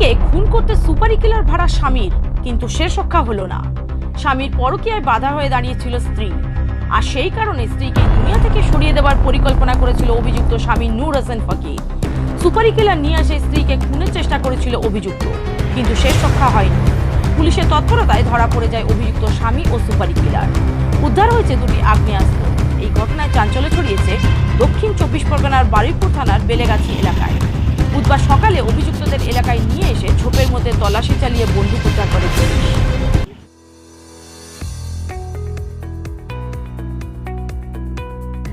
স্ত্রীকে খুন করতে সুপারি কিলার ভাড়া স্বামীর, কিন্তু শেষ রক্ষা হলো না। স্বামীর পরকীয়ায় বাধা হয়ে দাঁড়িয়েছিল স্ত্রী। আর সেই কারণে স্ত্রীকে দুনিয়া থেকে সরিয়ে দেওয়ার পরিকল্পনা করেছিল অভিযুক্ত স্বামী নূর হোসেন ফকির। সুপারি কিলার নিয়ে আসে স্ত্রীকে খুনের চেষ্টা করেছিল অভিযুক্ত, কিন্তু শেষ রক্ষা হয়নি। পুলিশের তৎপরতায় ধরা পড়ে যায় অভিযুক্ত স্বামী ও সুপারি কিলার। উদ্ধার হয়েছে দুটি আগ্নেয়াস্ত্র। এই ঘটনায় চাঞ্চল্য ছড়িয়েছে দক্ষিণ চব্বিশ পরগনার বারুইপুর থানার বেলেগাছি এলাকায়। বুধবার সকালে অভিযুক্তদের এলাকায় নিয়ে এসে ঝোপের মধ্যে তল্লাশি চালিয়ে বন্দুক উদ্ধার করে পুলিশ।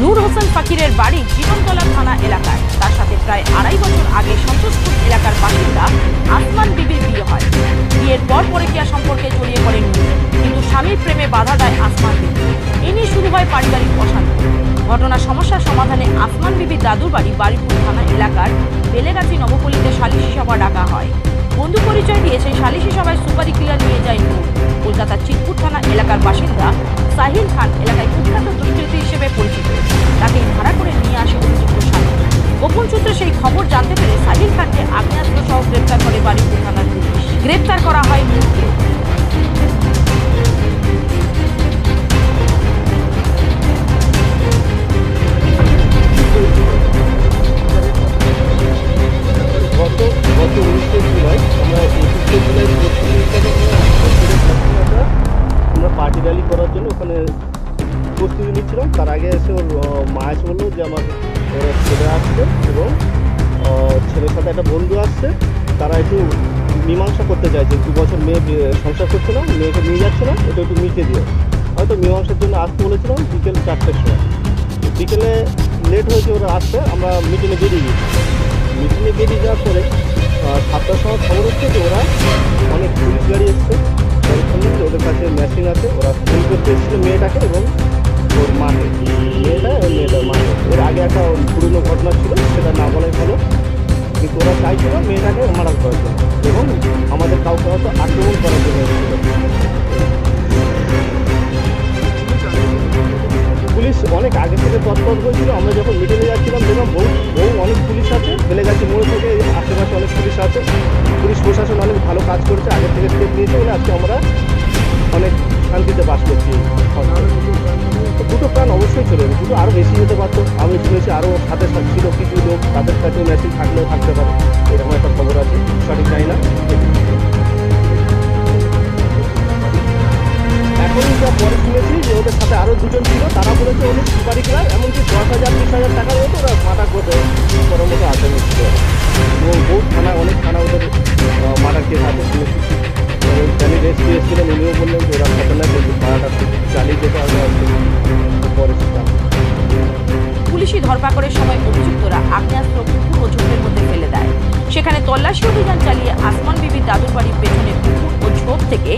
নূর হোসেন ফাকিরের বাড়ি জীবনতলা থানা এলাকায়। তার সাথে প্রায় আড়াই বছর আগে সন্তোষপুর এলাকার বাসিন্দা আসমান বিবির বিয়ে হয়। বিয়ের পর পরকিয়া সম্পর্কে জড়িয়ে পড়েন কিন্তু স্বামীর প্রেমে বাধা দেয় আসমান বিবি। এ শুরু হয় পারিবারিক অশান্তি। ঘটনা সমস্যার সমাধানে আসমান বিবির দাদুর বাড়ি বাড়িপুর থানা এলাকার বেলেগাছি নবপল্লীতে সালিশি সভা ডাকা হয়। বন্ধু পরিচয় দিয়ে সেই সালিশি সভায় সুপারি ক্লিয়ার নিয়ে যায় নূর। কলকাতার চিতপুর থানা এলাকার বাসিন্দা সাহিল খান এলাকায় কুখ্যাত দুষ্কৃতী হিসেবে পরিচিত। তাকে ভাড়া করে নিয়ে আসে অভিযুক্ত স্বামী গোপন সূত্রে সেই খবর জানতে পেরে সাহিল খানকে আগ্নেয়াস্ত্র সহ গ্রেপ্তার করে বাড়িপুর থানার পুলিশ। গ্রেপ্তার করা হয় নূরকে গত সাথে একটা বন্ধু আসছে, তারা একটু মীমাংসা করতে চাইছে দু বছর মেয়ে সংসার করছে না, মেয়েকে নিয়ে যাচ্ছে না এটা একটু মিটে দিও। হয়তো মীমাংসার জন্য আসতে বলেছিলাম বিকেল চারটের সময়। বিকেলে লেট হয়েছে ওরা আসতে, আমরা মিটিংয়ে বেরিয়ে গেছি। মিটিংয়ে বেরিয়ে যাওয়ার পরে সাতটার সময় খবর হচ্ছে যে ওরা অনেক পুলিশ গাড়ি এসছে। ওদের কাছে মেশিন আছে, ওরা ফোন করতে এসেছিল মেয়েটাকে এবং ওর মাকে। মেয়েটা এবং মেয়েটার মাকে এর আগে একটা পুরনো ঘটনা ছিল, সেটা না বলাই ভালো। কিন্তু ওরা চাইছিল মেয়েটাকে মারা করার জন্য এবং আমাদের কাউকে হয়তো আক্রমণ করার জন্য পুলিশ অনেক আগে থেকে তৎপর হয়েছিল। আমরা যখন মিটিংয়ে যাচ্ছিলাম, দেখলাম বহু বহু অনেক পুলিশ আছে বেলেগাছি মোড় থেকে আশেপাশে অনেক পুলিশ আছে। পুলিশ প্রশাসন অনেক ভালো কাজ করেছে আগে থেকে স্টেপ নিয়েছে বলে আজকে আমরা শান্তিতে বাস করছি। দুটো প্রাণ অবশ্যই চলে যাবে। দুটো আরও বেশি হতে পারতো। আমি শুনেছি আরও হাতে ছিল কিছু লোক। তাদের কাছেও মেশিন থাকলেও থাকতে পারে। এরকম একটা খবর আছে। সঠিক জানি না। এখন যা পরে শুনেছি যে ওদের সাথে আরও দুজন ছিল। তারা বলেছে ওদের সুপারি খেলা এমনকি দশ হাজার, বিশ হাজার টাকার মতো ওরা মাটা করতে করার মতো আসামি ছিল। এবং বহু থানা অনেক থানা ওদের মাটার কেস আছে। শুনেছি। জানি রেস্ট এসেছিলেন উনিও বললেন যে ওরা না কিন্তু ভাড়াটা চালিয়ে যেতে হবে পরে পুলিশি ধরপাকড়ের সময় অভিযুক্তরা আগ্নেয়াস্ত্র পুকুর ও ঝোপের মধ্যে ফেলে দেয়। সেখানে তল্লাশি অভিযান চালিয়ে আসমান বিবির দাদুর বাড়ির পেছনে পুকুর ও ঝোপ থেকে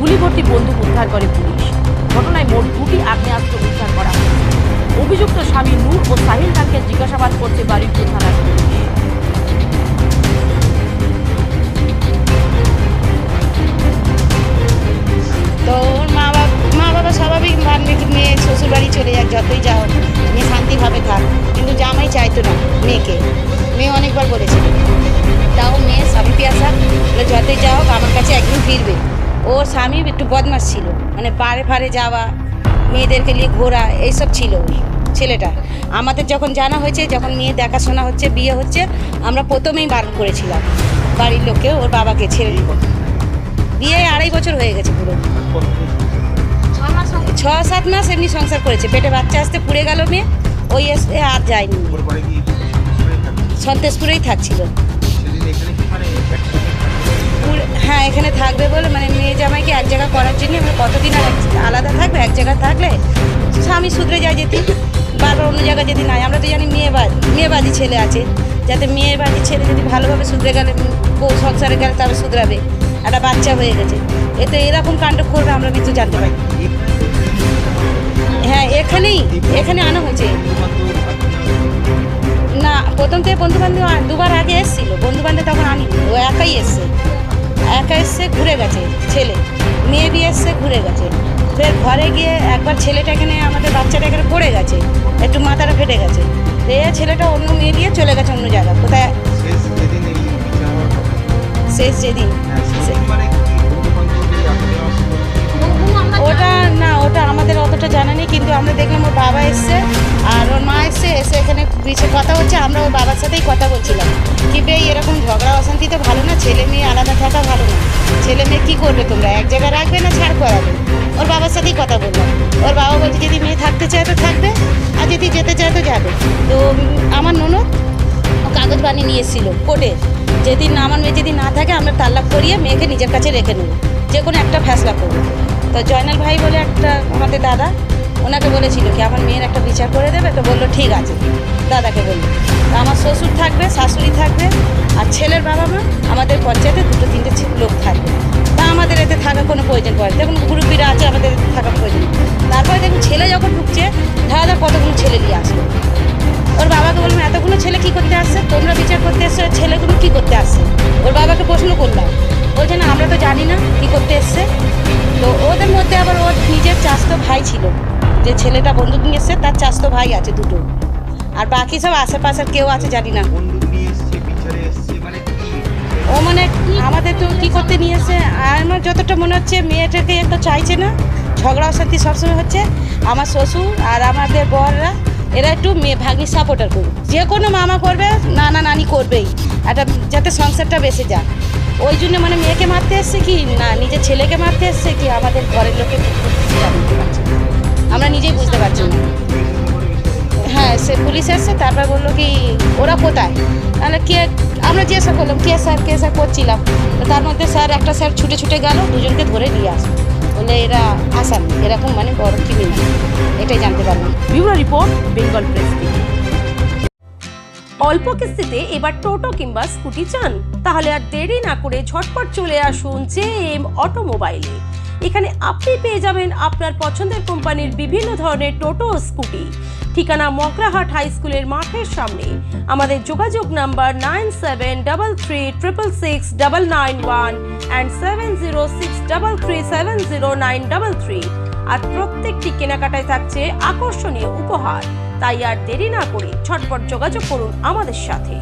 গুলিভর্তি বন্দুক উদ্ধার করে পুলিশ। ঘটনায় মোট দুটি আগ্নেয়াস্ত্র উদ্ধার করা হয় অভিযুক্ত স্বামী নূর ও সাহিল খানকে জিজ্ঞাসাবাদ করছে বারুইপুর থানার পুলিশ তো ওর মা বাবা মা বাবা স্বাভাবিক কি মেয়ে শ্বশুর বাড়ি চলে যাক, যতই যাও মেয়ে শান্তিভাবে থাক। কিন্তু জামাই চাইতো না মেয়েকে। মেয়ে অনেকবার বলেছিল তাও মেয়ে, স্বামী পিয়াসা যতই যাও আমার কাছে একদিন ফিরবে। ওর স্বামী একটু বদমাস ছিল মানে পাড়ে ফাড়ে যাওয়া, মেয়েদেরকে নিয়ে ঘোরা, এইসব ছিল ছেলেটা। আমাদের যখন জানা হয়েছে, যখন মেয়ে দেখাশোনা হচ্ছে, বিয়ে হচ্ছে, আমরা প্রথমেই বারণ করেছিলাম। বাড়ির লোককে ওর বাবাকে ছেড়ে দিব। বিয়ে আড়াই বছর হয়ে গেছে পুরো। ছ সাত মাস এমনি সংসার করেছে। পেটে বাচ্চা আসতে পুড়ে গেল মেয়ে, ওই এসে আর যায়নি। সন্তেশপুরেই থাকছিল। হ্যাঁ এখানে থাকবে বলে মানে মেয়ে জামাইকে এক জায়গা করার জন্য আমরা কতদিন আর আলাদা থাকবে? এক জায়গায় থাকলে স্বামী শুধরে যায় যেতে, বারবার অন্য জায়গায় যদি নাই। আমরা তো জানি মেয়ে বাড়ি মেয়ে বাড়ি ছেলে আছে। যাতে মেয়ের বাড়ির ছেলে যদি ভালোভাবে শুধরে গেলে, বউ সংসারে গেলে তারা শুধরাবে একটা বাচ্চা হয়ে গেছে। এতে এরকম কাণ্ড করবে আমরা কিছু জানতে পারি। হ্যাঁ এখানেই এখানে আনা হয়েছে। না প্রথম থেকে বন্ধু বান্ধব দুবার আগে এসেছিল। বন্ধু বান্ধব তখন আনি ও একাই এসছে। একা এসছে ঘুরে গেছে ছেলে। মেয়ে বিয়ে এসছে ঘুরে গেছে। ফের ঘরে গিয়ে একবার ছেলেটা এখানে আমাদের বাচ্চাটা এখানে পড়ে গেছে। একটু মাথাটা ফেটে গেছে। এ ছেলেটা অন্য মেয়ে দিয়ে চলে গেছে অন্য জায়গায় কোথায়? শেষ যেদিন ওটা না, ওটা আমাদের অতটা জানা নেই, কিন্তু আমরা দেখলাম ওর বাবা এসছে, আর ওর মা এসছে, এসে এখানে পিছিয়ে কথা হচ্ছে, আমরা ওর বাবার সাথেই কথা বলছিলাম। কি বে, এরকম ঝগড়া, অশান্তি তো ভালো না, ছেলে মেয়ে আলাদা থাকা ভালো না। ছেলে মেয়ে কী করবে তোমরা, এক জায়গায় রাখবে না ছাড় করাবে ওর বাবার সাথেই কথা বললাম। ওর বাবা বলছে, যদি মেয়ে থাকতে চায় তো থাকবে, আর যদি যেতে চায় তো যাবে। তো আমার ননদ কাগজ বানিয়ে নিয়ে এসেছিল, কোর্টে। যেদিন আমার মেয়ে যদি না থাকে, আমরা তাল্লাক করিয়ে মেয়েকে নিজের কাছে রেখে নেব যে কোনো একটা ফ্যাসলা করব। তো জয়নাল ভাই বলে একটা আমাদের দাদা, ওনাকে বলেছিল কি, আমার মেয়ের একটা বিচার করে দেবে? তো বলল, ঠিক আছে। দাদাকে বলল আমার শ্বশুর থাকবে, শাশুড়ি থাকবে, আর ছেলের বাবা মা, আমাদের পঞ্চায়েতে দুটো, তিনটে লোক থাকবে। তা আমাদের এতে থাকার কোনো প্রয়োজন পড়ে। দেখুন গ্রুপিরা আছে, আমাদের এতে থাকার প্রয়োজন তারপরে দেখুন, ছেলে যখন ঢুকছে, ধারা কতগুলো ছেলে নিয়ে আসবে ওর বাবাকে বললাম, এতগুলো ছেলে কি করতে আসছে? তোমরা বিচার করতে এসছো ছেলেগুলো কি করতে আসছে? ওর বাবাকে প্রশ্ন করলাম। বলছে, না, আমরা তো জানি না কি করতে এসছে। তো ওদের মধ্যে আবার ওর নিজের চাস্তো ভাই ছিল। যে ছেলেটা বন্দুক নিয়ে এসছে তার চাস্তো ভাই আছে দুটো। আর বাকি সব আশেপাশের কেউ আছে জানি না। মানে ও মানে আমাদের তো কি করতে নিয়ে এসে আর আমার যতটা মনে হচ্ছে মেয়েটাকে তো চাইছে না। ঝগড়া অশান্তি সবসময় হচ্ছে। আমার শ্বশুর আর আমাদের বররা এরা একটু মেয়ে ভাগি সাপোর্টার করবে যে কোনো মামা করবে নানা নানি করবেই। একটা যাতে সংসারটা বেঁচে যাক ওই জন্য মানে মেয়েকে মারতে এসছে কি? না, নিজের ছেলেকে মারতে এসছে কি? আমাদের ঘরের লোকে আমরা নিজেই বুঝতে পারছি না। হ্যাঁ সে পুলিশ এসছে, তারপর বলল কি, ওরা কোথায়? তাহলে কে, আমরা জিজ্ঞাসা করলাম, কে স্যার কে স্যার করছিলাম? তার মধ্যে স্যার একটা স্যার ছুটে ছুটে গেল, দুজনকে ধরে নিয়ে আসলো। বলে এরা আসাম, এরকম মানে বড় ক্রিমিনাল এটাই জানতে পারলাম। ব্যুরো রিপোর্ট, বেঙ্গল প্রেস অল্প কিস্তিতে এবার টোটো কিংবা স্কুটি চান। তাহলে আর দেরি না করে ঝটপট চলে আসুন জে এম অটোমোবাইলে। এখানে আপনি পেয়ে যাবেন আপনার পছন্দের কোম্পানির বিভিন্ন ধরনের টোটো স্কুটি। ঠিকানা মকরাহাট হাই স্কুলের মাঠের সামনে। আমাদের যোগাযোগ number nine seven double three triple six double nine one and seven zero six double three seven zero nine double three. আর প্রত্যেকটি কেনাকাটায় থাকছে আকর্ষণীয় উপহার। তাই আর দেরি না করে ঝটপট যোগাযোগ করুন আমাদের সাথে।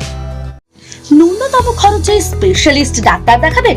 ন্যূনতম খরচে স্পেশালিস্ট ডাক্তার দেখাবেন?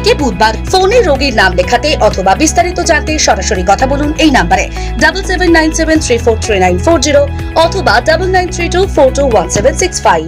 থেকে বুধবার ফোনে রোগীর নাম লেখাতে অথবা বিস্তারিত জানতে সরাসরি কথা বলুন এই নাম্বারে। Double seven nine seven three four three nine four zero অথবা double nine three two four two one seven six five